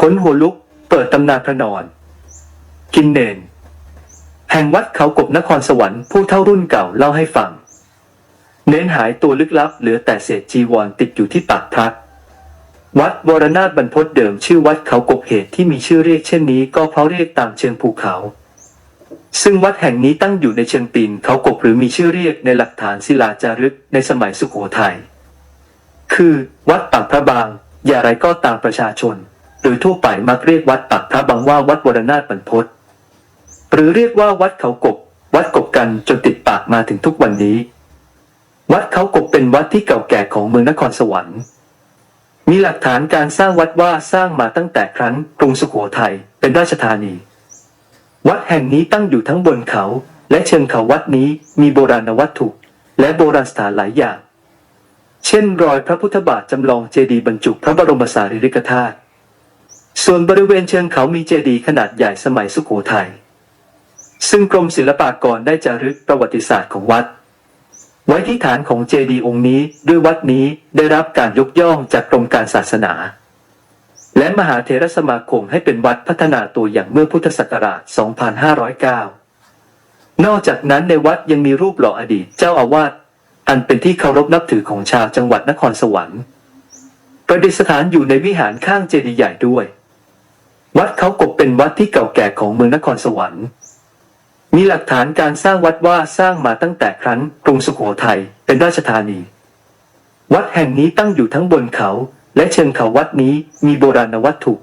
ค้นหัวลุก เปิดตำนานพระนอน กินเนน แห่งวัดเขากบนครสวรรค์ผู้เท่ารุ่นเก่าเล่าให้ฟัง เน้นหายตัวลึกลับเหลือแต่เศษจีวรติดอยู่ที่ปากพระวัดวรนาถบรรพตเดิมชื่อวัดเขากบเหตุที่มีชื่อเรียกเช่นนี้ก็เพราะเรียกตามเชิงภูเขา ซึ่งวัดแห่งนี้ตั้งอยู่ในเชิงปีนเขากบหรือมีชื่อเรียกในหลักฐานศิลาจารึกในสมัยสุโขทัยคือ วัดปากพระบาง อย่าไรก็ตามประชาชน หรือทั่วไปมักเรียกวัดปากพระบางว่าวัดวรนาถบรรพตหรือเรียกว่าวัดเขากบ วัดกบกันจนติดปากมาถึงทุกวันนี้ วัดเขากบเป็นวัดที่เก่าแก่ของเมืองนครสวรรค์ มีหลักฐานการสร้างวัดว่าสร้างมาตั้งแต่ครั้งกรุงสุโขทัยเป็นราชธานี วัดแห่งนี้ตั้งอยู่ทั้งบนเขา และเชิงเขาวัดนี้มีโบราณวัตถุ และโบราณสถานหลายอย่าง เช่น รอยพระพุทธบาทจำลองเจดีย์บรรจุพระบรมสารีริกธาตุ ส่วนบริเวณเชิงเขามีเจดีย์ขนาดใหญ่สมัยสุโขทัย ซึ่งกรมศิลปากรได้จารึกประวัติศาสตร์ของวัด ไว้ที่ฐานของเจดีย์องค์นี้ด้วยวัดนี้ได้รับการยกย่องจากกรมการศาสนา และมหาเถรสมาคมให้เป็นวัดพัฒนาตัวอย่างเมื่อพุทธศักราช 2509 นอกจากนั้นในวัดยังมีรูปหล่ออดีตเจ้าอาวาสอันเป็นที่เคารพนับถือของชาวจังหวัดนครสวรรค์ประดิษฐานอยู่ในวิหารข้างเจดีย์ใหญ่ด้วย วัดเขากบเป็นวัดที่เก่าแก่ของเมืองนครสวรรค์ มีหลักฐานการสร้างวัดว่าสร้างมาตั้งแต่ครั้งกรุงสุโขทัยเป็นราชธานี วัดแห่งนี้ตั้งอยู่ทั้งบนเขา และเชิงเขาวัดนี้มีโบราณวัตถุ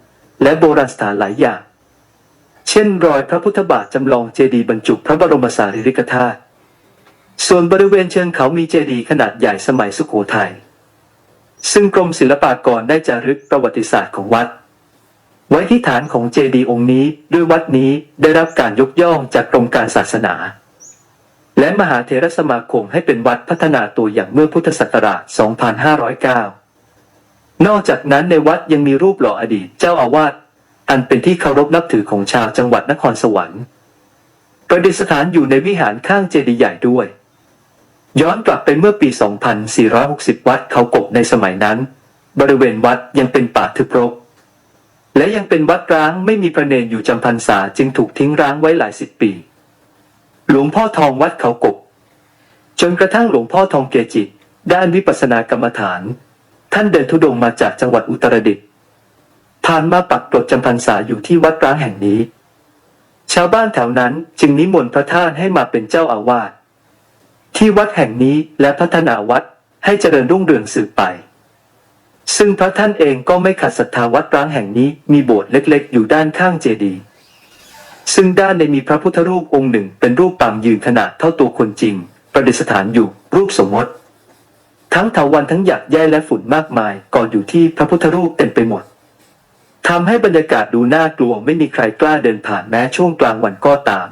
และโบราณสถานหลายอย่าง เช่น รอยพระพุทธบาทจำลองเจดีย์บรรจุพระบรมสารีริกธาตุส่วนบริเวณเชิงเขามีเจดีย์ขนาดใหญ่สมัยสุโขทัยซึ่งกรมศิลปากรได้จารึกประวัติศาสตร์ของวัด ไว้ที่ฐานของเจดีย์องค์นี้ด้วยวัดนี้ได้รับการยกย่องจากกรมการศาสนา และมหาเถรสมาคมให้เป็นวัดพัฒนาตัวอย่างเมื่อพุทธศักราช 2509 นอกจากนั้นในวัดยังมีรูปหล่ออดีตเจ้าอาวาสอันเป็นที่เคารพนับถือของชาวจังหวัดนครสวรรค์ประดิษฐานอยู่ในวิหารข้างเจดีย์ใหญ่ด้วย ย้อนกลับไปเมื่อปี 2460 วัดเขากบในสมัยนั้น บริเวณวัดยังเป็นป่าทึบรก และยังเป็นวัดร้างไม่มีพระเนนอยู่จำพรรษาจึงถูกทิ้งร้างไว้หลายสิบปี หลวงพ่อทองวัดเขากบ จนกระทั่งหลวงพ่อทองเกจิด้านวิปัสสนากรรมฐาน ท่านเดินทุดงค์มาจากจังหวัดอุตรดิตถ์ผ่านมาปักกรดจำพรรษาอยู่ที่วัดร้างแห่งนี้ ชาวบ้านแถวนั้นจึงนิมนต์พระท่านให้มาเป็นเจ้าอาวาสที่วัดแห่งนี้และพัฒนาวัดให้เจริญรุ่งเรืองสืบไป ซึ่งพระท่านเองก็ไม่ขัดศรัทธาวัดร้างแห่งนี้มีโบสถ์เล็กๆ อยู่ด้านข้างเจดีย์ซึ่งด้านในมีพระพุทธรูปองค์หนึ่งเป็นรูปปางยืนขนาดเท่าตัวคนจริง ประดิษฐานอยู่รูปสมมติ ทั้งเถาวันทั้งหยักใยและฝุ่นมากมายก่อนอยู่ที่พระพุทธรูปเต็มไปหมดทำให้บรรยากาศดูน่ากลัวไม่มีใครกล้าเดินผ่านแม้ช่วงกลางวันก็ตาม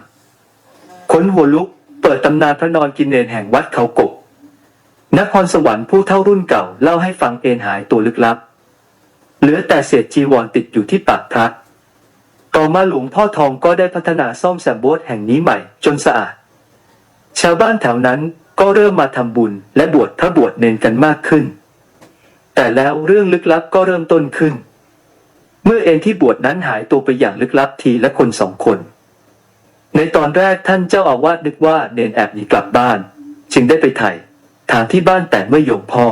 ค้นหัวลุกเปิดตำนานพระนอนกินเนนแห่งวัดเขากบ นครสวรรค์ผู้เท่ารุ่นเก่าเล่าให้ฟังเอนหายตัวลึกลับ เหลือแต่เศษจีวรติดอยู่ที่ปากพระต่อมาหลวงพ่อทองก็ได้พัฒนาซ่อมแซมโบสถ์แห่งนี้ใหม่จนสะอาด ชาวบ้านแถวนั้นก็เริ่มมาทำบุญและบวชพระบวชเนนกันมากขึ้น แต่แล้วเรื่องลึกลับก็เริ่มต้นขึ้น เมื่อเอนที่บวชนั้นหายตัวไปอย่างลึกลับทีละคนสองคน ในตอนแรกท่านเจ้าอาวาสนึกว่าเนนแอบหนีกลับบ้าน จึงได้ไปไถ่ ถามที่บ้านแต่เมื่อโยมพ่อ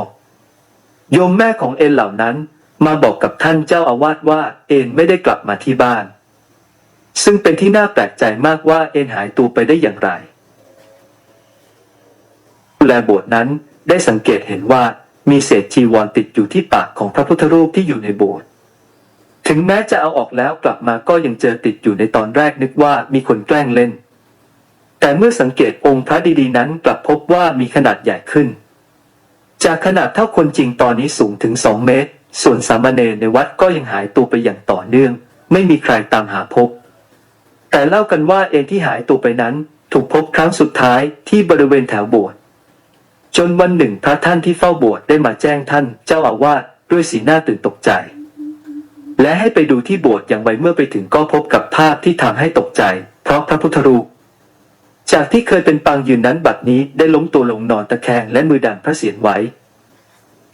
โยมแม่ของเอ็นเหล่านั้นมาบอกกับท่านเจ้าอาวาสว่าเอ็นไม่ได้กลับมาที่บ้าน ซึ่งเป็นที่น่าแปลกใจมากว่าเอ็นหายตัวไปได้อย่างไรดูแลโบสถ์นั้นได้สังเกตเห็นว่ามีเศษจีวรติดอยู่ที่ปากของพระพุทธรูปที่อยู่ในโบสถ์ถึงแม้จะเอาออกแล้วกลับมาก็ยังเจอติดอยู่ในตอนแรกนึกว่ามีคนแกล้งเล่น แต่เมื่อสังเกตองค์พระดีๆนั้นกลับพบว่ามีขนาดใหญ่ขึ้น จากขนาดเท่าคนจริงตอนนี้สูงถึงสองเมตร ส่วนสามเณรในวัดก็ยังหายตัวไปอย่างต่อเนื่อง ไม่มีใครตามหาพบ แต่เล่ากันว่าเอนที่หายตัวไปนั้น ถูกพบครั้งสุดท้ายที่บริเวณแถวโบสถ์จนวันหนึ่งพระท่านที่เฝ้าโบสถ์ได้มาแจ้งท่านเจ้าอาวาสด้วยสีหน้าตื่นตกใจ และให้ไปดูที่โบสถ์อย่างไวเมื่อไปถึงก็พบกับภาพที่ทำให้ตกใจ เพราะพระพุทธรูป จากที่เคยเป็นปางยืนนั้นบัดนี้ได้ล้มตัวลงนอนตะแคงและมือดันพระเศียรไว้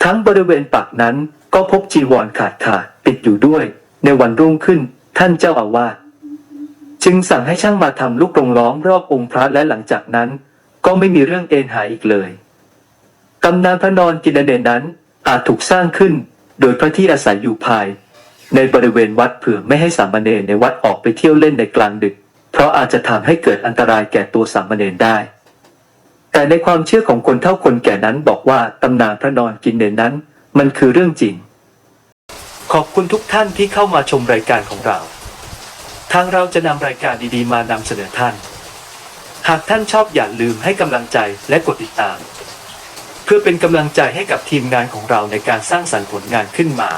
ทั้งบริเวณปากนั้นก็พบจีวรขาดขาดติดอยู่ด้วย ในวันรุ่งขึ้นท่านเจ้าอาวาสจึงสั่งให้ช่างมาทำลูกกรงล้อมรอบองค์พระและหลังจากนั้น ก็ไม่มีเรื่องเอ็นหายอีกเลยตำนานพระนอนกินเดนนั้นอาจถูกสร้างขึ้นโดยพระที่อาศัยอยู่ภาย ในบริเวณวัดเผื่อไม่ให้สามเณรในวัดออกไปเที่ยวเล่นในกลางดึก ราะอาจจะทำให้เกิดอันตรายแก่ตัวสามเณรได้ แต่ในความเชื่อของคนเฒ่าคนแก่นั้นบอกว่าตำนานพระนอนกินเดนนั้น มันคือเรื่องจริง ขอบคุณทุกท่านที่เข้ามาชมรายการของเรา ทางเราจะนำรายการดีๆ มานำเสนอท่าน หากท่านชอบอย่าลืมให้กำลังใจและกดติดตาม เพื่อเป็นกำลังใจให้กับทีมงานของเราในการสร้างสรรค์ผลงานขึ้นมา